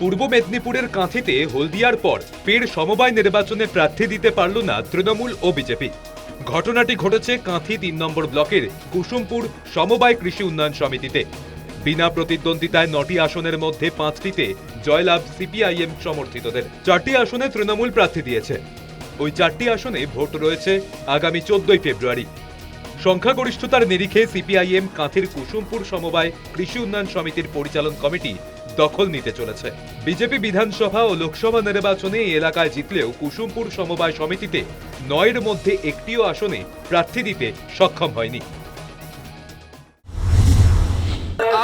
পূর্ব মেদিনীপুরের কাঁথিতে হলদিয়ার পর ফের সমবায় নির্বাচনে প্রার্থী দিতে পারল না তৃণমূল ও বিজেপি। ঘটনাটি ঘটেছে কাঁথি তিন নম্বর ব্লকের কুসুমপুর সমবায় কৃষি উন্নয়ন সমিতিতে। বিনা প্রতিদ্বন্দ্বিতায় নটি আসনের মধ্যে পাঁচটিতে জয়লাভ সিপিআইএম সমর্থিতদের। চারটি আসনে তৃণমূল প্রার্থী দিয়েছে। ওই চারটি আসনে ভোট রয়েছে আগামী চোদ্দই ফেব্রুয়ারি। সংখ্যাগরিষ্ঠতার নিরিখে সিপিআইএম কাঁথির কুসুমপুর সমবায় কৃষি উন্নয়ন সমিতির পরিচালন কমিটি দখল নিতে চলেছে। বিজেপি বিধানসভা ও লোকসভা নির্বাচনে এলাকায় জিতলেও কুসুমপুর সমবায় সমিতিতে নয়ের মধ্যে একটিও আসনে প্রার্থী দিতে সক্ষম হয়নি।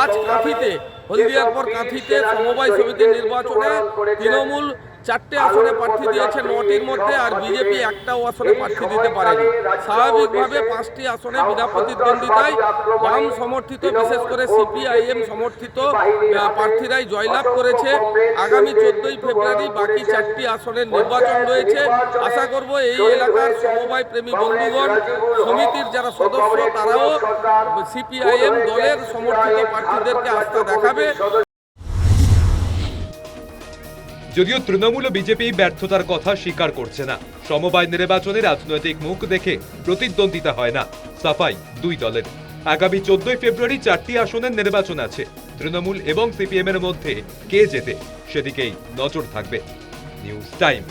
আজ কাঁথিতে, হলদিয়ার পর কাঁথিতে সমবায় সমিতির নির্বাচনে তৃণমূল চারটে আসনে প্রার্থী দিয়েছে নটির মধ্যে আর বিজেপি একটাও আসনে প্রার্থী দিতে পারেনি। স্বাভাবিকভাবে পাঁচটি আসনে বিনা প্রতিদ্বন্দ্বিতায় বাম সমর্থিত, বিশেষ করে সিপিআইএম সমর্থিত প্রার্থীরাই জয়লাভ করেছে। আগামী চোদ্দই ফেব্রুয়ারি বাকি চারটি আসনের নির্বাচন রয়েছে। আশা করব এই এলাকার সমবায় প্রেমী বন্ধুগণ, সমিতির যারা সদস্য, তারাও সিপিআইএম দলের সমর্থিত প্রার্থীদেরকে আস্থা দেখাবে। যদিও তৃণমূল ও বিজেপি ব্যর্থতার কথা স্বীকার করছে না। সমবায় নির্বাচনে রাজনৈতিক মুখ দেখে প্রতিদ্বন্দ্বিতা হয় না সাফাই দুই দলের। আগামী চোদ্দই ফেব্রুয়ারি চারটি আসনের নির্বাচন আছে। তৃণমূল এবং সিপিএম এর মধ্যে কে যেতে সেদিকেই নজর থাকবে। News time.